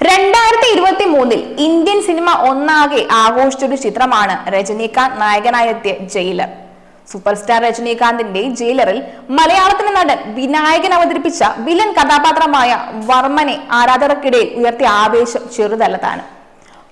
രണ്ടായിരത്തി ഇരുപത്തി മൂന്നിൽ ഇന്ത്യൻ സിനിമ ഒന്നാകെ ആഘോഷിച്ചൊരു ചിത്രമാണ് രജനീകാന്ത് നായകനായെത്തിയ ജയിലർ. സൂപ്പർ സ്റ്റാർ രജനീകാന്തിന്റെ ജയിലറിൽ മലയാളത്തിലെ നടൻ വിനായകൻ അവതരിപ്പിച്ച വില്ലൻ കഥാപാത്രമായ വർമ്മനെ ആരാധകർക്കിടയിൽ ഉയർത്തിയ ആവേശം ചെറുതല്ല താനും.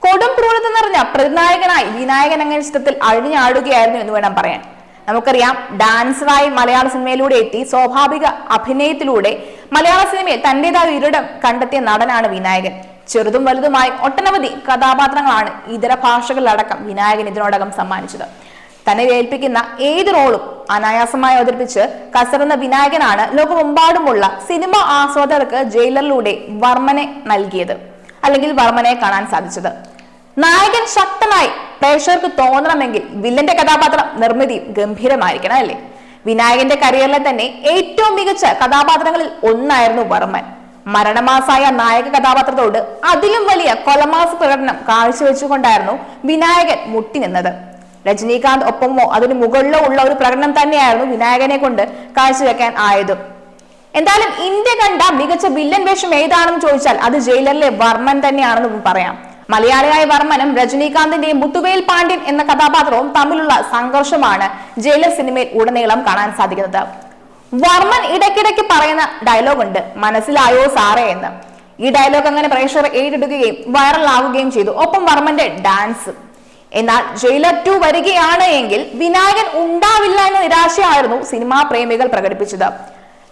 കൊടും ക്രൂരത നിറഞ്ഞ പ്രതിനായകനായി വിനായകൻ അങ്ങനെ ചിത്രത്തിൽ അഴിഞ്ഞാടുകയായിരുന്നു എന്ന് വേണം പറയാൻ. നമുക്കറിയാം ഡാൻസറായി മലയാള സിനിമയിലൂടെ എത്തി സ്വാഭാവിക അഭിനയത്തിലൂടെ മലയാള സിനിമയിൽ തന്റേതായ ഇരുടം കണ്ടെത്തിയ നടനാണ് വിനായകൻ. ചെറുതും വലുതുമായി ഒട്ടനവധി കഥാപാത്രങ്ങളാണ് ഇതര ഭാഷകളിലടക്കം വിനായകൻ ഇതിനോടകം സമ്മാനിച്ചത്. തന്നെ ഏൽപ്പിക്കുന്ന ഏത് റോളും അനായാസമായി അവതരിപ്പിച്ച് കസറുന്ന വിനായകനാണ് ലോകമെമ്പാടുമുള്ള സിനിമ ആസ്വാദകർക്ക് ജയിലറിലൂടെ വർമ്മനെ നൽകിയത് അല്ലെങ്കിൽ വർമ്മനെ കാണാൻ സാധിച്ചത്. നായകൻ ശക്തനായി പ്രേക്ഷകർക്ക് തോന്നണമെങ്കിൽ വില്ലന്റെ കഥാപാത്രം നിർമ്മിതി ഗംഭീരമായിരിക്കണം അല്ലേ? വിനായകന്റെ കരിയറിലെ തന്നെ ഏറ്റവും മികച്ച കഥാപാത്രങ്ങളിൽ ഒന്നായിരുന്നു വർമ്മൻ. മരണമാസായ നായക കഥാപാത്രത്തോട് അതിലും വലിയ കൊലമാസ പ്രകടനം കാഴ്ചവെച്ചുകൊണ്ടായിരുന്നു വിനായകൻ മുട്ടി നിന്നത്. രജനീകാന്ത് ഒപ്പമോ അതിന് മുകളിലോ ഉള്ള ഒരു പ്രകടനം തന്നെയായിരുന്നു വിനായകനെ കൊണ്ട് കാഴ്ചവെക്കാൻ ആയതും. എന്തായാലും ഇന്ത്യ കണ്ട മികച്ച വില്ലൻ വേഷം ഏതാണെന്ന് ചോദിച്ചാൽ അത് ജയിലറിലെ വർമ്മൻ തന്നെയാണെന്ന് പറയാം. മലയാളിയായ വർമ്മനും രജനീകാന്തിന്റെയും മുത്തുവേൽ പാണ്ഡ്യൻ എന്ന കഥാപാത്രവും തമ്മിലുള്ള സംഘർഷമാണ് ജയിലർ സിനിമയിൽ ഉടനീളം കാണാൻ സാധിക്കുന്നത്. വർമ്മൻ ഇടയ്ക്കിടയ്ക്ക് പറയുന്ന ഡയലോഗ് ഉണ്ട്. മനസ്സിലായോ സാറേ എന്ന്. ഈ ഡയലോഗ് അങ്ങനെ പ്രേക്ഷകർ ഏറ്റെടുക്കുകയും വൈറലാവുകയും ചെയ്തു. ഒപ്പം വർമ്മന്റെ ഡാൻസ് എന്നാൽ ജയിലർ ടു വരികയാണ് എങ്കിൽ വിനായകൻ ഉണ്ടാവില്ല എന്ന നിരാശയായിരുന്നു സിനിമാ പ്രേമികൾ പ്രകടിപ്പിച്ചത്.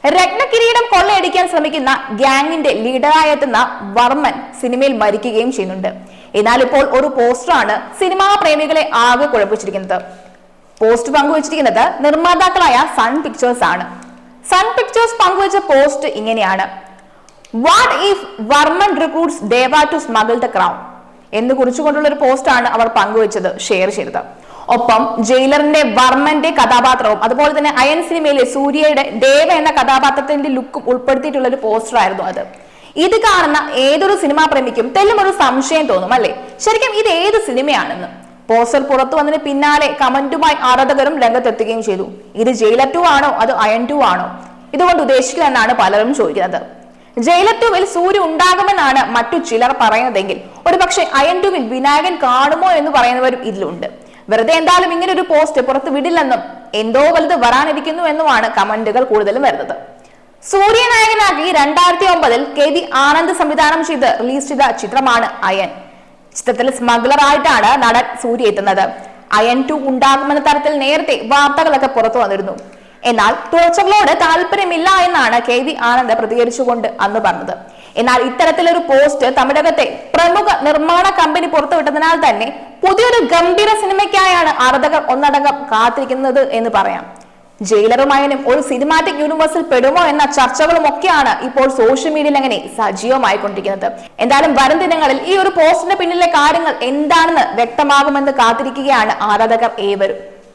രത്നകിരീടം കൊള്ളയടിക്കാൻ ശ്രമിക്കുന്ന ഗ്യാങ്ങിന്റെ ലീഡറായി എത്തുന്ന വർമ്മൻ സിനിമയിൽ മരിക്കുകയും ചെയ്യുന്നുണ്ട്. എന്നാൽ ഇപ്പോൾ ഒരു പോസ്റ്ററാണ് സിനിമാ പ്രേമികളെ ആകെ കുഴപ്പിച്ചിരിക്കുന്നത്. പോസ്റ്റ് പങ്കുവച്ചിരിക്കുന്നത് നിർമ്മാതാക്കളായ സൺ പിക്ചേഴ്സ് ആണ്. സൺ പിക്ചേഴ്സ് പങ്കുവച്ച പോസ്റ്റ് ഇങ്ങനെയാണ്. What if Varman recruits Deva to smuggle the crown എന്ന് കുറിച്ചുകൊണ്ടുള്ള ഒരു പോസ്റ്റാണ് അവർ പങ്കുവച്ചത് ഷെയർ ചെയ്തത്. ഒപ്പം ജയിലറിന്റെ വർമ്മന്റെ കഥാപാത്രവും അതുപോലെ തന്നെ അയൻ സിനിമയിലെ സൂര്യയുടെ ദേവ എന്ന കഥാപാത്രത്തിന്റെ ലുക്കും ഉൾപ്പെടുത്തിയിട്ടുള്ള ഒരു പോസ്റ്റർ ആയിരുന്നു അത്. ഇത് കാണുന്ന ഏതൊരു സിനിമാ പ്രേമിക്കും തെല്ലും ഒരു സംശയം തോന്നും അല്ലേ? ശരിക്കും ഇത് ഏത് സിനിമയാണെന്ന്? പോസ്റ്റർ പുറത്തു വന്നതിന് പിന്നാലെ കമന്റുമായി ആരാധകരും രംഗത്തെത്തുകയും ചെയ്തു. ഇത് ജയിലർ ടു ആണോ? അത് അയൺ ടു ആണോ? ഇതുകൊണ്ട് ഉദ്ദേശിക്കുക എന്നാണ് പലരും ചോദിക്കുന്നത്. ജയിലർ ടുവിൽ സൂര്യ ഉണ്ടാകുമെന്നാണ് മറ്റു ചിലർ പറയുന്നതെങ്കിൽ ഒരുപക്ഷെ അയൺ ടുവിൽ വിനായകൻ കാണുമോ എന്ന് പറയുന്നവരും ഇതിലുണ്ട്. വെറുതെ എന്തായാലും ഇങ്ങനെ ഒരു പോസ്റ്റ് പുറത്ത് വിടില്ലെന്നും എന്തോ വലുത് വരാനിരിക്കുന്നു എന്നുമാണ് കമന്റുകൾ കൂടുതലും വരുന്നത്. സൂര്യനായകനാക്കി രണ്ടായിരത്തി ഒമ്പതിൽ കെ വി ആനന്ദ് സംവിധാനം ചെയ്ത് റിലീസ് ചെയ്ത ചിത്രമാണ് അയൻ ചിത്രത്തിൽ സ്മഗ്ലർ ആയിട്ടാണ് നടൻ സൂര്യ എത്തുന്നത്. അയൻ ടു ഉണ്ടാകുമെന്ന തരത്തിൽ നേരത്തെ വാർത്തകളൊക്കെ പുറത്തു വന്നിരുന്നു. എന്നാൽ ടോർച്ചറിലോട് താല്പര്യമില്ല എന്നാണ് കെ വി ആനന്ദ് പ്രതികരിച്ചുകൊണ്ട് അന്ന് പറഞ്ഞത്. എന്നാൽ ഇത്തരത്തിലൊരു പോസ്റ്റ് തമിഴകത്തെ പ്രമുഖ നിർമ്മാണ കമ്പനി പുറത്തുവിട്ടതിനാൽ തന്നെ പുതിയൊരു ഗംഭീര സിനിമയ്ക്കായാണ് ആരാധകർ ഒന്നടങ്കം കാത്തിരിക്കുന്നത് എന്ന് പറയാം. ജയിലറുമായനും ഒരു സിനിമാറ്റിക് യൂണിവേഴ്സിൽ പെടുമോ എന്ന ചർച്ചകളും ഒക്കെയാണ് ഇപ്പോൾ സോഷ്യൽ മീഡിയയിൽ അങ്ങനെ സജീവമായിക്കൊണ്ടിരിക്കുന്നത്. എന്തായാലും വരും ദിനങ്ങളിൽ ഈ ഒരു പോസ്റ്റിന് പിന്നിലെ കാര്യങ്ങൾ എന്താണെന്ന് വ്യക്തമാകുമെന്ന് കാത്തിരിക്കുകയാണ് ആരാധകർ ഏവരും.